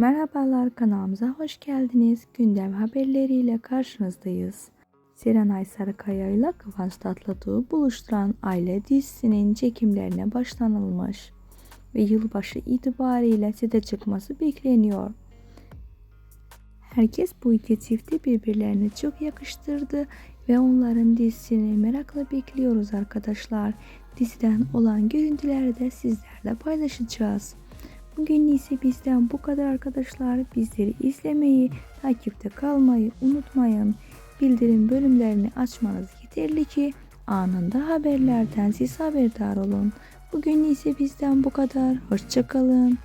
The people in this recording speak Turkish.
Merhabalar kanalımıza hoş geldiniz. Gündem haberleriyle karşınızdayız. Serenay Sarıkaya ile Kıvanç Tatlıtuğ'u buluşturan Aile dizisinin çekimlerine başlanılmış ve yılbaşı itibariyle sete çıkması bekleniyor. Herkes bu iki çifti birbirlerine çok yakıştırdı ve onların dizisini merakla bekliyoruz arkadaşlar. Diziden olan görüntüleri de sizlerle paylaşacağız. Bugün ise bizden bu kadar arkadaşlar. Bizleri izlemeyi, takipte kalmayı unutmayın. Bildirim bölümlerini açmanız yeterli ki anında haberlerden siz haberdar olun. Bugün ise bizden bu kadar. Hoşçakalın.